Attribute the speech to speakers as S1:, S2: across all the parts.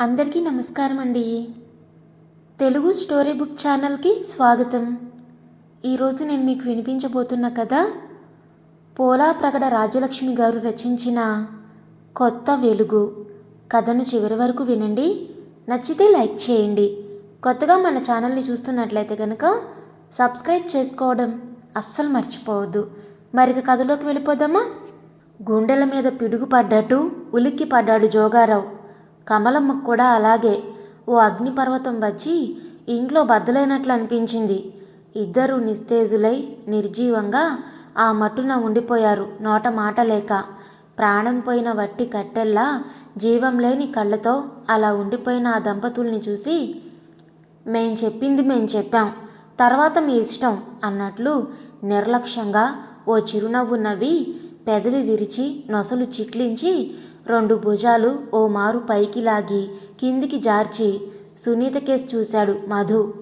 S1: అందరికీ నమస్కారం అండి. తెలుగు స్టోరీ బుక్ ఛానల్కి స్వాగతం. ఈరోజు నేను మీకు వినిపించబోతున్న కథ పోలా ప్రగడ రాజలక్ష్మి గారు రచించిన కొత్త వెలుగు. కథను చివరి వరకు వినండి. నచ్చితే లైక్ చేయండి. కొత్తగా మన ఛానల్ని చూస్తున్నట్లయితే కనుక సబ్స్క్రైబ్ చేసుకోవడం అస్సలు మర్చిపోవద్దు. మరిక కథలోకి వెళ్ళిపోదామా? గుండెల మీద పిడుగు పడ్డట్టు ఉలిక్కి పడ్డాడు జోగారావు. కమలమ్మకు కూడా అలాగే. ఓ అగ్నిపర్వతం వచ్చి ఇంట్లో బద్దలైనట్లు అనిపించింది. ఇద్దరూ నిస్తేజులై నిర్జీవంగా ఆ మట్టున ఉండిపోయారు నోట మాట లేక. ప్రాణం పోయిన వట్టి కట్టెల్లా జీవం లేని కళ్ళతో అలా ఉండిపోయిన ఆ దంపతుల్ని చూసి మేం చెప్పింది మేం చెప్పాం తర్వాత మీ ఇష్టం అన్నట్లు నిర్లక్ష్యంగా ఓ చిరునవ్వు నవ్వి పెదవి విరిచి నొసలు చిట్లించి రెండు భుజాలు ఓ మారు పైకి లాగి కిందికి జార్చి సునీత కేసు చూశాడు మధు.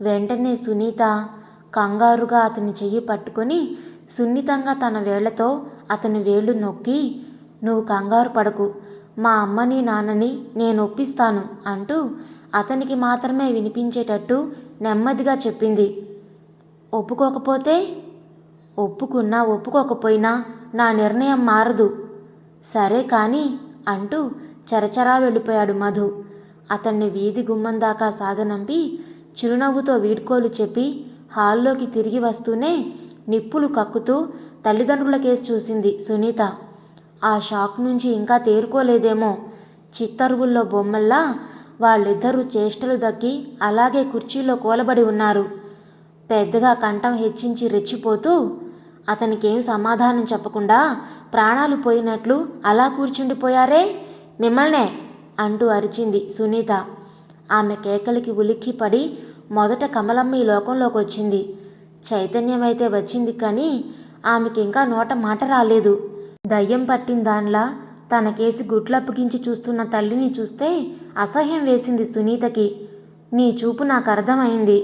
S1: వెంటనే సునీత కంగారుగా అతని చెయ్యి పట్టుకొని సున్నితంగా తన వేళ్ళతో అతని వేళ్ళు నొక్కి నువ్వు కంగారు పడకు. మా అమ్మని నాన్నని నేను ఒప్పిస్తాను అంటూ అతనికి మాత్రమే వినిపించేటట్టు నెమ్మదిగా చెప్పింది. ఒప్పుకోకపోతే? ఒప్పుకున్నా ఒప్పుకోకపోయినా నా నిర్ణయం మారదు. సరే కానీ అంటూ చరచరా వెళ్ళిపోయాడు మధు. అతన్ని వీధి గుమ్మం దాకా సాగనంపి చిరునవ్వుతో వీడ్కోలు చెప్పి హాల్లోకి తిరిగి వస్తూనే నిప్పులు కక్కుతూ తల్లిదండ్రుల కేసు చూసింది సునీత. ఆ షాక్ నుంచి ఇంకా తేరుకోలేదేమో. చిత్తరువుల్లో బొమ్మల్లా వాళ్ళిద్దరూ చేష్టలు దక్కి అలాగే కుర్చీలో కూలబడి ఉన్నారు. పెద్దగా కంఠం హెచ్చించి రెచ్చిపోతూ అతనికేం సమాధానం చెప్పకుండా ప్రాణాలు పోయినట్లు అలా కూర్చుండిపోయారే? మిమ్మల్నే! అంటూ అరిచింది సునీత. ఆమె కేకలికి ఉలిక్కి పడి మొదట కమలమ్మ ఈ లోకంలోకి వచ్చింది చైతన్యమైతే వచ్చింది కానీ ఆమెకి ఇంకా నోట మాట రాలేదు. దయ్యం పట్టిన దానిలా తన కేసి గుడ్లప్పగించి చూస్తున్న తల్లిని చూస్తే అసహ్యం వేసింది సునీతకి. నీ చూపు నాకు అర్థమైంది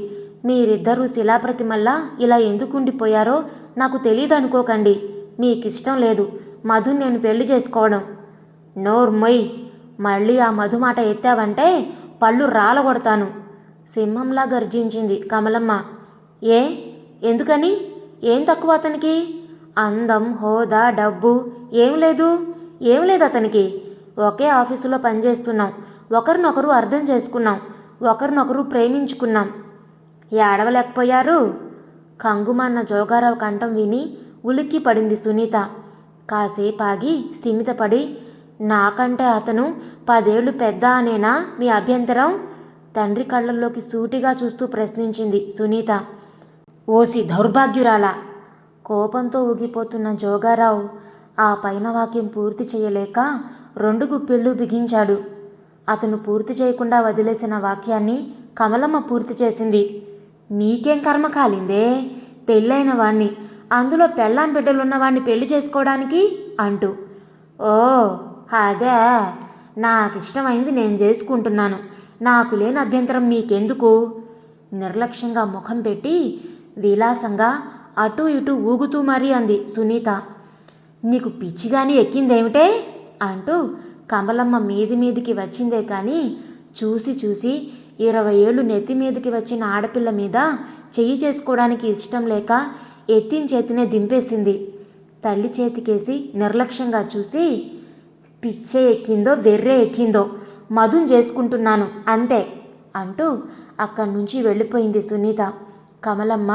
S1: మీరిద్దరూ శిలాప్రతిమల్లా ఇలా ఎందుకుండిపోయారో నాకు తెలియదనుకోకండి మీకిష్టం లేదు. మధు నేను పెళ్ళి చేసుకోవడం. నోర్మొయ్ మళ్ళీ ఆ మధు మాట ఎత్తావంటే పళ్ళు రాలగొడతాను. సింహంలా గర్జించింది కమలమ్మ. ఏ? ఎందుకని? ఏం తక్కువ అతనికి? అందం హోదా డబ్బు ఏం లేదు. ఏం లేదు అతనికి. ఒకే ఆఫీసులో పనిచేస్తున్నాం. ఒకరినొకరు అర్థం చేసుకున్నాం. ఒకరినొకరు ప్రేమించుకున్నాం. ఏడవలేకపోయారు? కంగుమన్న జోగారావు కంఠం విని ఉలిక్కి పడింది సునీత. కాసేపు ఆగి స్థిమితపడి నాకంటే అతను పదేళ్ళు పెద్ద అనేనా? మీ అభ్యంతరం? తండ్రి కళ్ళల్లోకి సూటిగా చూస్తూ ప్రశ్నించింది సునీత. ఓసి దౌర్భాగ్యురాల! కోపంతో ఊగిపోతున్న జోగారావు ఆ పైన వాక్యం పూర్తి చేయలేక రెండు గుప్పిళ్ళు బిగించాడు. అతను పూర్తి చేయకుండా వదిలేసిన వాక్యాన్ని కమలమ్మ పూర్తి చేసింది. నీకేం కర్మ కాలిందే? పెళ్ళైన వాణ్ణి అందులో పెళ్ళాం బిడ్డలున్నవాణ్ణి పెళ్ళి చేసుకోవడానికి అంటూ. ఓ అదే. నాకు ఇష్టమైంది నేను చేసుకుంటున్నాను. నాకు లేని అభ్యంతరం మీకెందుకు? నిర్లక్ష్యంగా ముఖం పెట్టి విలాసంగా అటూ ఇటూ ఊగుతూ మరీ అంది సునీత. నీకు పిచ్చిగాని ఎక్కిందేమిటే? అంటూ కమలమ్మ మీది మీదికి వచ్చిందే కానీ చూసి చూసి ఇరవై ఏళ్ళు నెత్తి మీదకి వచ్చిన ఆడపిల్ల మీద చెయ్యి చేసుకోవడానికి ఇష్టం లేక ఎత్తిన చేతినే దింపేసింది. తల్లి చేతికేసి నిర్లక్ష్యంగా చూసి పిచ్చే ఎక్కిందో వెర్రే ఎక్కిందో మధున్ చేసుకుంటున్నాను అంతే అంటూ అక్కడి నుంచి వెళ్ళిపోయింది సునీత. కమలమ్మ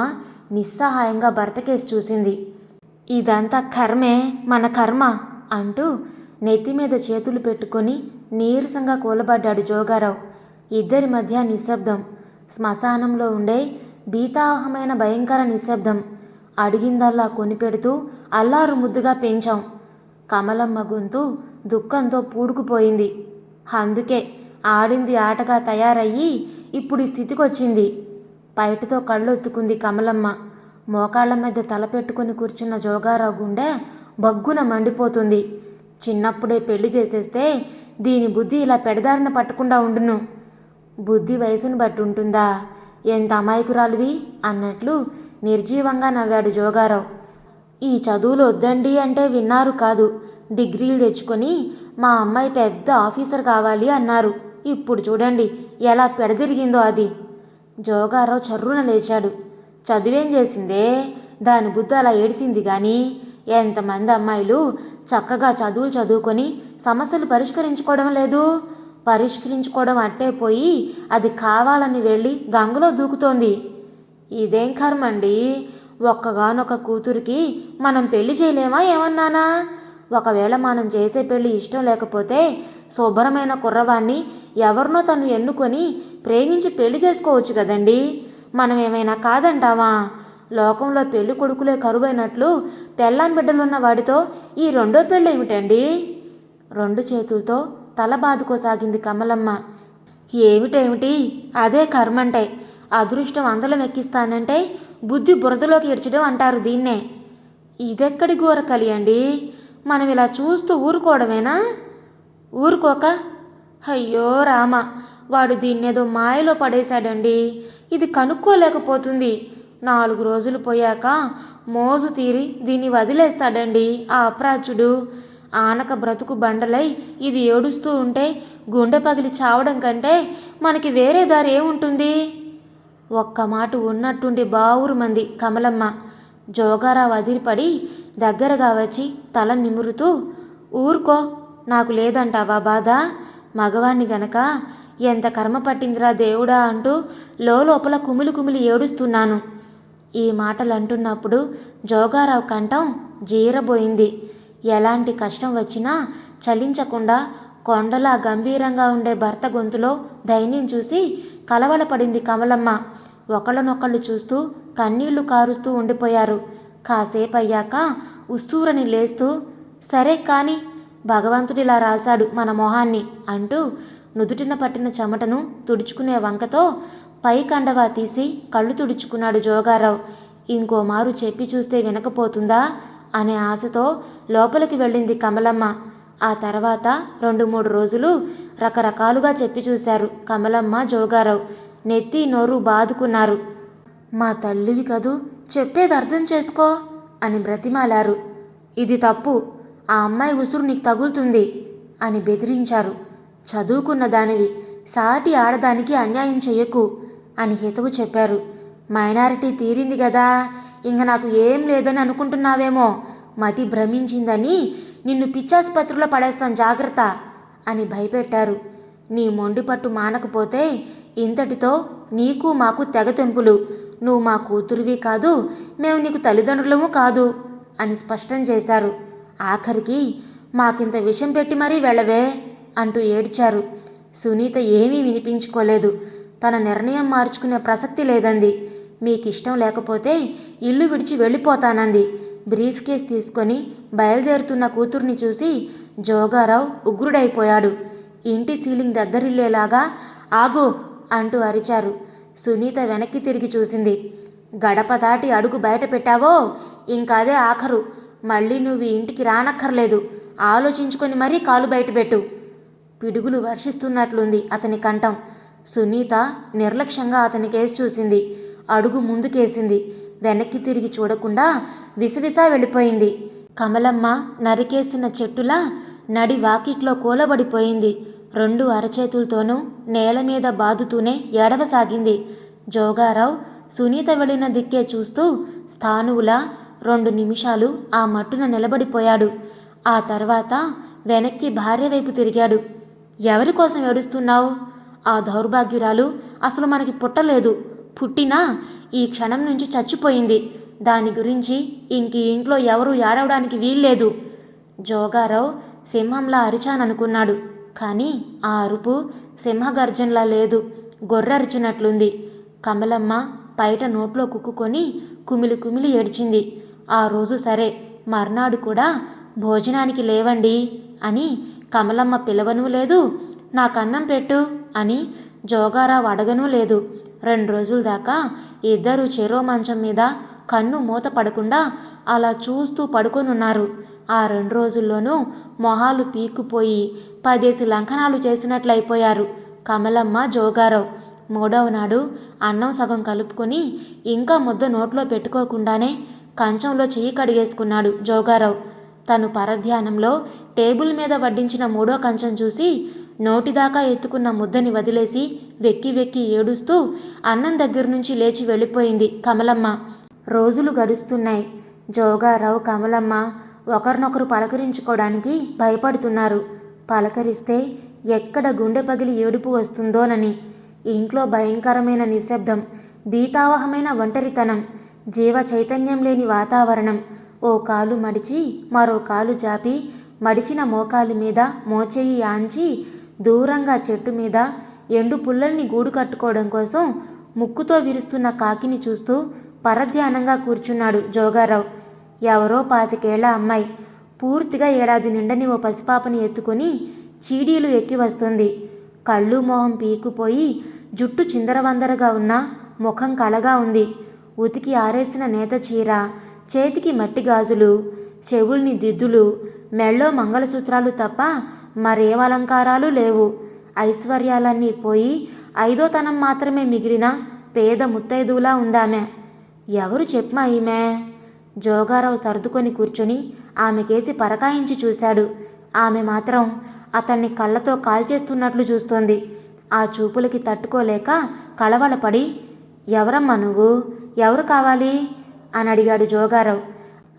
S1: నిస్సహాయంగా భర్తకేసి చూసింది. ఇదంతా కర్మే మన కర్మ అంటూ నెత్తి మీద చేతులు పెట్టుకొని నీరసంగా కూలబడ్డాడు జోగారావు. ఇద్దరి మధ్య నిశ్శబ్దం శ్మశానంలో ఉండే భీతావహమైన భయంకర నిశ్శబ్దం. అడిగిందల్లా కొనిపెడుతూ అల్లారు ముద్దుగా పెంచాం. కమలమ్మ గొంతు దుఃఖంతో పూడుకుపోయింది. అందుకే ఆడింది ఆటగా తయారయ్యి ఇప్పుడు ఈ స్థితికొచ్చింది. పైటతో కళ్ళొత్తుకుంది కమలమ్మ. మోకాళ్ళ మీద తలపెట్టుకుని కూర్చున్న జోగారావు గుండె బగ్గున మండిపోతుంది. చిన్నప్పుడే పెళ్ళి చేసేస్తే దీని బుద్ధి ఇలా పెడదారిన పట్టకుండా ఉండును. బుద్ధి వయసును బట్టి ఉంటుందా? ఎంత అమాయకురాలివి? అన్నట్లు నిర్జీవంగా నవ్వాడు జోగారావు. ఈ చదువులు వద్దండి అంటే విన్నారు కాదు. డిగ్రీలు తెచ్చుకొని మా అమ్మాయి పెద్ద ఆఫీసర్ కావాలి అన్నారు. ఇప్పుడు చూడండి ఎలా పెడదిరిగిందో అది. జోగారావు చర్రున లేచాడు. చదువేం చేసిందే? దాని బుద్ధి అలా ఏడిసింది కానీ ఎంతమంది అమ్మాయిలు చక్కగా చదువులు చదువుకొని సమస్యలు పరిష్కరించుకోవడం లేదు. పరిష్కరించుకోవడం అట్టే పోయి అది కావాలని వెళ్ళి గంగలో దూకుతోంది. ఇదేం కర్మండి? ఒక్కగానొక కూతురికి మనం పెళ్ళి చేయలేమా ఏమన్నానా? ఒకవేళ మనం చేసే పెళ్ళి ఇష్టం లేకపోతే శుభ్రమైన కుర్రవాణ్ణి ఎవరినో తను ఎన్నుకొని ప్రేమించి పెళ్ళి చేసుకోవచ్చు కదండి? మనం ఏమైనా కాదంటావా? లోకంలో పెళ్ళి కొడుకులే కరువైనట్లు పెళ్ళాం బిడ్డలున్న వాడితో ఈ రెండో పెళ్ళి ఏమిటండి రెండు చేతులతో తల బాదుకోసాగింది కమలమ్మ. ఏమిటేమిటి? అదే కర్మంటే. అదృష్టం అందలం ఎక్కిస్తానంటే బుద్ధి బురదలోకి ఇడ్చడం అంటారు దీన్నే. ఇదెక్కడి గోరకలి అండి? మనం ఇలా చూస్తూ ఊరుకోవడమేనా? ఊరుకోక? అయ్యో రామ వాడు దీన్నేదో మాయలో పడేశాడండి. ఇది కనుక్కోలేకపోతుంది. నాలుగు రోజులు పోయాక మోజు తీరి దీన్ని వదిలేస్తాడండి ఆ అప్రాచుడు ఆనక బ్రతుకు బండలై ఇది ఏడుస్తూ ఉంటే గుండె పగిలి చావడం కంటే మనకి వేరే దారి ఏముంటుంది? ఒక్క మాట ఉన్నట్టుండి బావురు మంది కమలమ్మ. జోగారావు అదిరిపడి దగ్గరగా వచ్చి తల నిమురుతూ ఊరుకో నాకు లేదంటావా బాధ? మగవాణ్ణి గనక ఎంత కర్మ పట్టిందిరా దేవుడా అంటూ లోపల కుమిలి కుమిలి ఏడుస్తున్నాను. ఈ మాటలు అంటున్నప్పుడు జోగారావు కంఠం జీరబోయింది. ఎలాంటి కష్టం వచ్చినా చలించకుండా కొండలా గంభీరంగా ఉండే భర్త గొంతులో దైన్యం చూసి కలవలపడింది కమలమ్మ. ఒకళ్ళనొకళ్ళు చూస్తూ కన్నీళ్ళు కారుస్తూ ఉండిపోయారు. కాసేపు అయ్యాక ఉస్తూరని లేస్తూ సరే కానీ భగవంతుడిలా రాశాడు మన మొహాన్ని అంటూ నుదుటిన పట్టిన చెమటను తుడుచుకునే వంకతో పై కండవా తీసి కళ్ళు తుడుచుకున్నాడు జోగారావు. ఇంకో మారు చెప్పి చూస్తే వినకపోతుందా? అనే ఆశతో లోపలికి వెళ్ళింది కమలమ్మ. ఆ తర్వాత రెండు మూడు రోజులు రకరకాలుగా చెప్పి చూశారు కమలమ్మ జోగారావు. నెత్తి నోరు బాదుకున్నారు. మా తల్లివి కదూ చెప్పేది అర్థం చేసుకో అని బ్రతిమాలారు. ఇది తప్పు ఆ అమ్మాయి ఉసురు నీకు తగులుతుంది అని బెదిరించారు. చదువుకున్న దానివి సాటి ఆడదానికి అన్యాయం చెయ్యకు అని హితవు చెప్పారు. మైనారిటీ తీరింది కదా ఇంక నాకు ఏం లేదని అనుకుంటున్నావేమో మతి భ్రమించిందని నిన్ను పిచ్చాసుపత్రిలో పడేస్తాను జాగ్రత్త అని భయపెట్టారు. నీ మొండి పట్టు మానకపోతే ఇంతటితో నీకు మాకు తెగతెంపులు నువ్వు మా కూతురువి కాదు మేము నీకు తల్లిదండ్రులము కాదు అని స్పష్టం చేశారు. ఆఖరికి మాకింత విషం పెట్టి మరీ వెళ్ళవే అంటూ ఏడ్చారు. సునీత ఏమీ వినిపించుకోలేదు. తన నిర్ణయం మార్చుకునే ప్రసక్తి లేదంది. మీకు ఇష్టం లేకపోతే ఇల్లు విడిచి వెళ్ళిపోతానంది. బ్రీఫ్ కేస్ తీసుకొని బయలుదేరుతున్న కూతుర్ని చూసి జోగారావు ఉగ్రుడైపోయాడు. ఇంటి సీలింగ్ దద్దరిల్లేలాగా ఆగు అంటూ అరిచారు. సునీత వెనక్కి తిరిగి చూసింది. గడప దాటి అడుగు బయట పెట్టావో? ఇంకాదే ఆఖరు. మళ్ళీ నువ్వు ఇంటికి రానక్కర్లేదు. ఆలోచించుకొని మరీ కాలు బయటపెట్టు పిడుగులు వర్షిస్తున్నట్లుంది అతని కంఠం. సునీత నిర్లక్ష్యంగా అతని కేసు చూసింది. అడుగు ముందుకేసింది. వెనక్కి తిరిగి చూడకుండా విసవిసా వెళ్ళిపోయింది. కమలమ్మ నరికేసిన చెట్టులా నడి వాకిట్లో కూలబడిపోయింది. రెండు అరచేతులతోనూ నేల మీద బాదుతూనే ఏడవసాగింది. జోగారావు సునీత వెళ్ళిన దిక్కే చూస్తూ స్థానువులా రెండు నిమిషాలు ఆ మట్టున నిలబడిపోయాడు. ఆ తర్వాత వెనక్కి భార్య వైపు తిరిగాడు. ఎవరి కోసం ఏడుస్తున్నావు? ఆ దౌర్భాగ్యురాలు అసలు మనకి పుట్టలేదు. పుట్టినా ఈ క్షణం నుంచి చచ్చిపోయింది. దాని గురించి ఇంక ఇంట్లో ఎవరూ ఏడవడానికి వీల్లేదు. జోగారావు సింహంలా అరిచాననుకున్నాడు. కానీ ఆ అరుపు సింహగర్జనలా లేదు. గొర్రరిచినట్లుంది కమలమ్మ బయట నోట్లో కుక్కుకొని కుమిలి కుమిలి ఏడ్చింది. ఆ రోజు సరే మర్నాడు కూడా భోజనానికి లేవండి అని కమలమ్మ పిలవనూ లేదు నాకన్నం పెట్టు అని జోగారావు అడగనూ లేదు. రెండు రోజుల దాకా ఇద్దరు చెరో మంచం మీద కన్ను మూత పడకుండా అలా చూస్తూ పడుకొనున్నారు. ఆ రెండు రోజుల్లోనూ మొహాలు పీక్కుపోయి పదేసి లంకనాలు చేసినట్లయిపోయారు కమలమ్మ జోగారావు. మూడవ నాడు అన్నం సగం కలుపుకొని ఇంకా ముద్ద నోట్లో పెట్టుకోకుండానే కంచంలో చెయ్యి కడిగేసుకున్నాడు జోగారావు. తను పరధ్యానంలో టేబుల్ మీద వడ్డించిన మూడో కంచం చూసి నోటిదాకా ఎత్తుకున్న ముద్దని వదిలేసి వెక్కి వెక్కి ఏడుస్తూ అన్నం దగ్గర నుంచి లేచి వెళ్ళిపోయింది కమలమ్మ. రోజులు గడుస్తున్నాయి. జోగారావు కమలమ్మ ఒకరినొకరు పలకరించుకోవడానికి భయపడుతున్నారు. పలకరిస్తే ఎక్కడ గుండె పగిలి ఏడుపు వస్తుందోనని. ఇంట్లో భయంకరమైన నిశ్శబ్దం భీతావహమైన ఒంటరితనం జీవ చైతన్యం లేని వాతావరణం. ఓ కాలు మడిచి మరో కాలు జాపి మడిచిన మోకాలి మీద మోచేయి ఆంచి దూరంగా చెట్టు మీద ఎండు పుల్లల్ని గూడు కట్టుకోవడం కోసం ముక్కుతో విరుస్తున్న కాకిని చూస్తూ పరధ్యానంగా కూర్చున్నాడు జోగారావు. ఎవరో పాతికేళ్ళ అమ్మాయి. పూర్తిగా ఏడాది నిండని ఓ పసిపాపని ఎత్తుకొని చీడీలు ఎక్కి వస్తుంది. కళ్ళు మొహం పీకుపోయి జుట్టు చిందరవందరగా ఉన్న ముఖం కలగా ఉంది. ఉతికి ఆరేసిన నేత చీర చేతికి మట్టి గాజులు చెవుల్ని దిద్దులు మెళ్ళో మంగళసూత్రాలు తప్ప మరేం అలంకారాలు లేవు. ఐశ్వర్యాలన్నీ పోయి ఐదోతనం మాత్రమే మిగిలిన పేద ముత్తైదువులా ఉందామె. ఎవరు చెప్పమా ఈమె? జోగారావు సర్దుకొని కూర్చొని ఆమెకేసి పరకాయించి చూశాడు. ఆమె మాత్రం అతన్ని కళ్ళతో కాల్చేస్తున్నట్లు చూస్తోంది. ఆ చూపులకి తట్టుకోలేక కళవళపడి ఎవరమ్మా నువ్వు? ఎవరు కావాలి? అని అడిగాడు జోగారావు.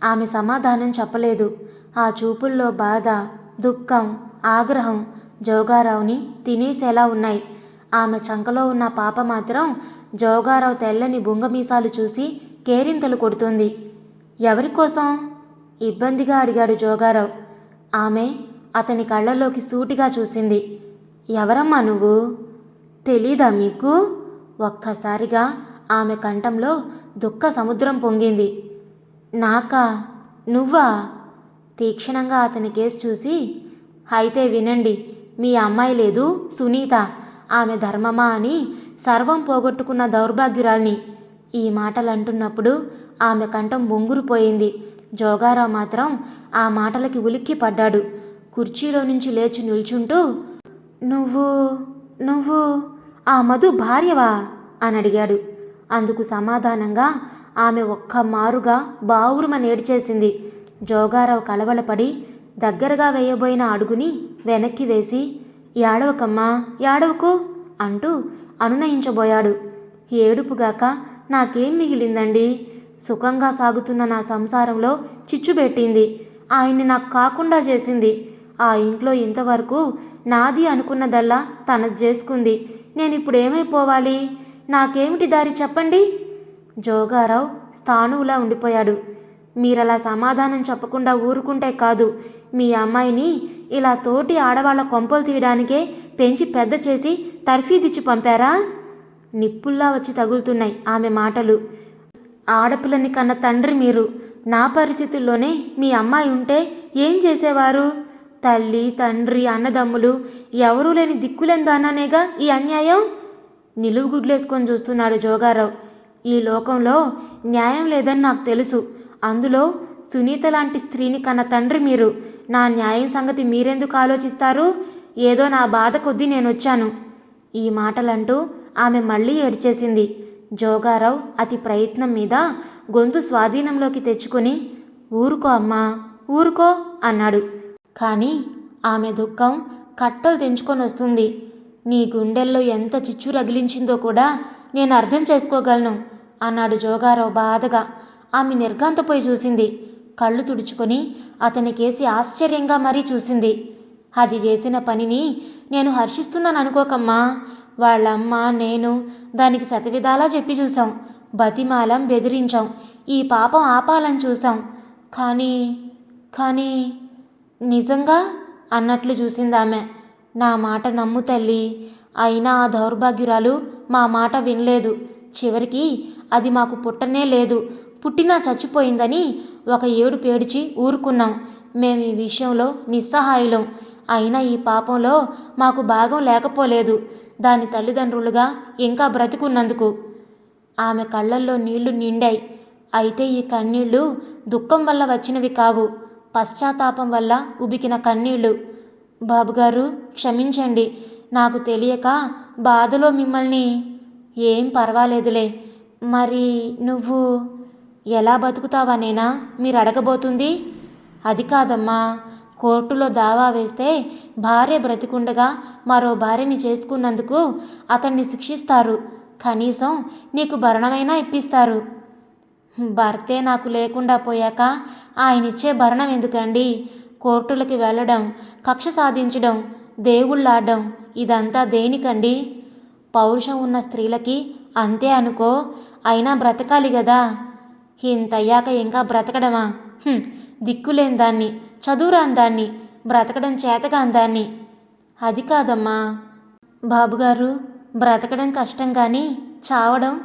S1: ఆమె సమాధానం చెప్పలేదు. ఆ చూపుల్లో బాధ దుఃఖం ఆగ్రహం. జోగారావుని తినేసేలా ఉన్నాయి. ఆమె చంకలో ఉన్న పాప మాత్రం జోగారావు తెల్లని బుంగమీసాలు చూసి కేరింతలు కొడుతుంది. ఎవరి కోసం? ఇబ్బందిగా అడిగాడు జోగారావు. ఆమె అతని కళ్ళల్లోకి సూటిగా చూసింది. ఎవరమ్మా నువ్వు? తెలీదా మీకు? ఒక్కసారిగా ఆమె కంఠంలో దుఃఖ సముద్రం పొంగింది. నాకా? నువ్వా? తీక్షణంగా అతని కేసు చూసి అయితే వినండి మీ అమ్మాయి లేదు సునీత. ఆమె ధర్మమా అని సర్వం పోగొట్టుకున్న దౌర్భాగ్యురాల్ని ఈ మాటలు అంటున్నప్పుడు ఆమె కంఠం బొంగురుపోయింది. జోగారావు మాత్రం ఆ మాటలకి ఉలిక్కి పడ్డాడు. కుర్చీలో నుంచి లేచి నిల్చుంటూ నువ్వు నువ్వు ఆ మధు భార్యవా? అని అడిగాడు. అందుకు సమాధానంగా ఆమె ఒక్క మారుగా బావురుమ నేడిచేసింది జోగారావు కలవలపడి దగ్గరగా వేయబోయిన అడుగుని వెనక్కి వేసి యాడవకమ్మా యాడవకు అంటూ అనునయించబోయాడు. ఏడుపుగాక నాకేం మిగిలిందండి? సుఖంగా సాగుతున్న నా సంసారంలో చిచ్చు పెట్టింది. ఆయన్ని నాకు కాకుండా చేసింది. ఆ ఇంట్లో ఇంతవరకు నాది అనుకున్నదల్లా తనది చేసుకుంది. నేను ఇప్పుడు ఏమైపోవాలి నాకేమిటి దారి చెప్పండి? జోగారావు స్థాణువులా ఉండిపోయాడు. మీరలా సమాధానం చెప్పకుండా ఊరుకుంటే కాదు. మీ అమ్మాయిని ఇలా తోటి ఆడవాళ్ళ కొంపలు తీయడానికే పెంచి పెద్ద చేసి తర్ఫీదిచ్చి పంపారా? నిప్పుల్లా వచ్చి తగులుతున్నాయి ఆమె మాటలు. ఆడపిల్లని కన్న తండ్రి మీరు. నా పరిస్థితుల్లోనే మీ అమ్మాయి ఉంటే ఏం చేసేవారు? తల్లి తండ్రి అన్నదమ్ములు ఎవరూ లేని దిక్కులేందానానేగా ఈ అన్యాయం? నిలువుగుడ్లేసుకొని చూస్తున్నాడు జోగారావు. ఈ లోకంలో న్యాయం లేదని నాకు తెలుసు. అందులో సునీత లాంటి స్త్రీని కన్న తండ్రి మీరు. నా న్యాయం సంగతి మీరెందుకు ఆలోచిస్తారు? ఏదో నా బాధ కొద్దీ నేను వచ్చాను ఈ మాటలంటూ ఆమె మళ్ళీ ఏడ్చేసింది. జోగారావు అతి ప్రయత్నం మీద గొంతు స్వాధీనంలోకి తెచ్చుకుని ఊరుకో అమ్మా ఊరుకో అన్నాడు. కానీ ఆమె దుఃఖం కట్టలు తెంచుకొని వస్తుంది. నీ గుండెల్లో ఎంత చిచ్చు రగిలించిందో కూడా నేను అర్థం చేసుకోగలను అన్నాడు జోగారావు బాధగా. ఆమె నిర్గాంతపోయి చూసింది. కళ్ళు తుడుచుకొని అతనికేసి ఆశ్చర్యంగా మరీ చూసింది. అది చేసిన పనిని నేను హర్షిస్తున్నాను అనుకోకమ్మా. వాళ్ళమ్మ నేను దానికి శతవిధాలా చెప్పి చూసాం బతిమాలం బెదిరించాం. ఈ పాపం ఆపాలని చూసాం కానీ కానీ నిజంగా అన్నట్లు చూసింది ఆమె. నా మాట నమ్ము తల్లి. అయినా ఆ దౌర్భాగ్యురాలు మా మాట వినలేదు. చివరికి అది మాకు పుట్టనే లేదు. పుట్టినా చచ్చిపోయిందని ఒక ఏడు పేడిచి ఊరుకున్నాం. మేము ఈ విషయంలో నిస్సహాయులం. అయినా ఈ పాపంలో మాకు భాగం లేకపోలేదు. దాని తల్లిదండ్రులుగా ఇంకా బ్రతికున్నందుకు. ఆమె కళ్ళల్లో నీళ్ళు నిండాయి. అయితే ఈ కన్నీళ్ళు దుఃఖం వల్ల వచ్చినవి కావు. పశ్చాత్తాపం వల్ల ఉబికిన కన్నీళ్ళు. బాబుగారు క్షమించండి. నాకు తెలియక బాధలో మిమ్మల్ని ఏం పర్వాలేదులే. మరి నువ్వు ఎలా బతుకుతావనేనా మీరు అడగబోతుంది అది కాదమ్మా. కోర్టులో దావా వేస్తే భార్య బ్రతికుండగా మరో భార్యని చేసుకున్నందుకు అతన్ని శిక్షిస్తారు. కనీసం నీకు భరణమైనా ఇప్పిస్తారు. భర్తే నాకు లేకుండా పోయాక ఆయనిచ్చే భరణం ఎందుకండి? కోర్టులకి వెళ్ళడం కక్ష సాధించడం దేవుళ్ళాడడం ఇదంతా దేనికండి? పౌరుషం ఉన్న స్త్రీలకి అంతే అనుకో అయినా బ్రతకాలి కదా ఇంతయ్యాక ఇంకా బ్రతకడమా? దిక్కులేని దాన్ని చదువురాని దాన్ని బ్రతకడం చేతగాని దాన్ని. అది కాదమ్మా. బాబుగారు బ్రతకడం కష్టం కానీ చావడం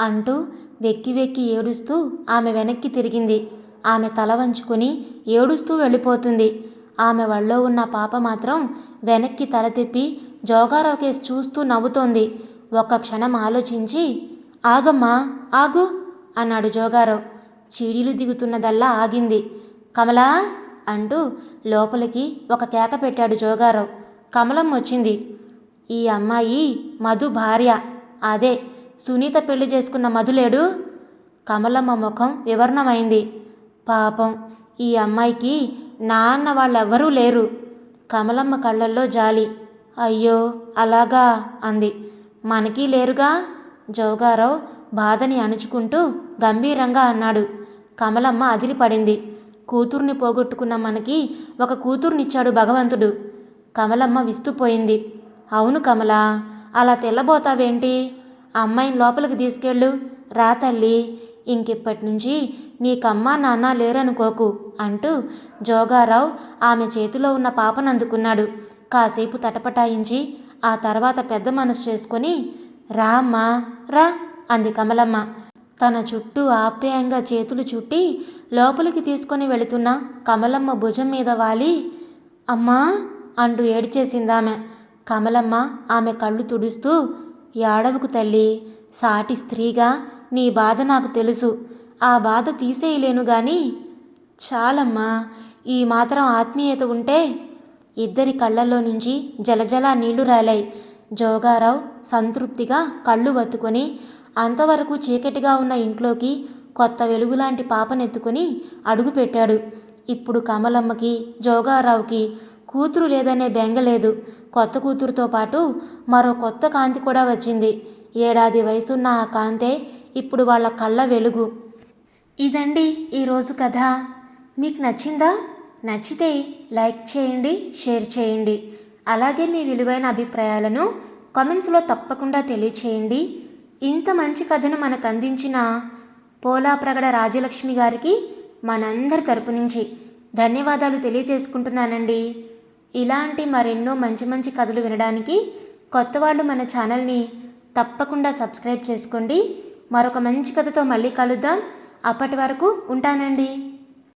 S1: అంటూ వెక్కి వెక్కి ఏడుస్తూ ఆమె వెనక్కి తిరిగింది. ఆమె తల వంచుకొని ఏడుస్తూ వెళ్ళిపోతుంది. ఆమె వళ్ళో ఉన్న పాప మాత్రం వెనక్కి తల తిప్పి జోగారావు కేసు చూస్తూ నవ్వుతోంది. ఒక్క క్షణం ఆలోచించి ఆగమ్మా ఆగు అన్నాడు జోగారావు. చీడీలు దిగుతున్నదల్లా ఆగింది. కమలా! అంటూ లోపలికి ఒక కేక పెట్టాడు జోగారావు. కమలం వచ్చింది. ఈ అమ్మాయి మధు భార్య. అదే సునీత పెళ్ళి చేసుకున్న మధులేడు కమలమ్మ ముఖం వివరణమైంది. పాపం ఈ అమ్మాయికి నాన్న వాళ్ళెవ్వరూ లేరు. కమలమ్మ కళ్ళల్లో జాలి. అయ్యో అలాగా? అంది. మనకి లేరుగా? జోగారావు బాధని అణుచుకుంటూ గంభీరంగా అన్నాడు. కమలమ్మ అదిరిపడింది. కూతుర్ని పోగొట్టుకున్న మనకి ఒక కూతుర్నిచ్చాడు భగవంతుడు. కమలమ్మ విస్తుపోయింది. అవును కమల అలా తెల్లబోతావేంటి? అమ్మాయిని లోపలికి తీసుకెళ్ళు. రా తల్లి ఇంకిప్పటి నుంచి నీకమ్మా నాన్న లేరనుకోకు అంటూ జోగారావు ఆమె చేతిలో ఉన్న పాపను అందుకున్నాడు కాసేపు తటపటాయించి ఆ తర్వాత పెద్ద మనసు చేసుకొని రా అమ్మా రా. అంది కమలమ్మ. తన చుట్టూ ఆప్యాయంగా చేతులు చుట్టి లోపలికి తీసుకొని వెళుతున్న కమలమ్మ భుజం మీద వాలి అమ్మా అంటూ ఏడిచేసిందామె. కమలమ్మ ఆమె కళ్ళు తుడుస్తూ ఏడవకు తల్లి సాటి స్త్రీగా నీ బాధ నాకు తెలుసు. ఆ బాధ తీసేయలేను గాని చాలమ్మా ఈ మాత్రం ఆత్మీయత ఉంటే ఇద్దరి కళ్ళల్లో నుంచి జలజల నీళ్ళు రాలాయి. జోగారావు సంతృప్తిగా కళ్ళు వత్తుకొని అంతవరకు చీకటిగా ఉన్న ఇంట్లోకి కొత్త వెలుగులాంటి పాపనెత్తుకుని అడుగుపెట్టాడు. ఇప్పుడు కమలమ్మకి జోగారావుకి కూతురు లేదనే బెంగ లేదు. కొత్త కూతురుతో పాటు మరో కొత్త కాంతి కూడా వచ్చింది. ఏడాది వయసున్న ఆ కాంతే ఇప్పుడు వాళ్ళ కళ్ళ వెలుగు. ఇదండి ఈరోజు కథ. మీకు నచ్చిందా? నచ్చితే లైక్ చేయండి షేర్ చేయండి. అలాగే మీ విలువైన అభిప్రాయాలను కామెంట్స్లో తప్పకుండా తెలియచేయండి. ఇంత మంచి కథను మనకు అందించిన పోలాప్రగడ రాజలక్ష్మి గారికి మనందరి తరపు నుంచి ధన్యవాదాలు తెలియజేసుకుంటున్నానండి. ఇలాంటి మరెన్నో మంచి మంచి కథలు వినడానికి కొత్త వాళ్ళు మన ఛానల్ని తప్పకుండా సబ్స్క్రైబ్ చేసుకోండి. మరొక మంచి కథతో మళ్ళీ కలుద్దాం. అప్పటి వరకు ఉంటానండి.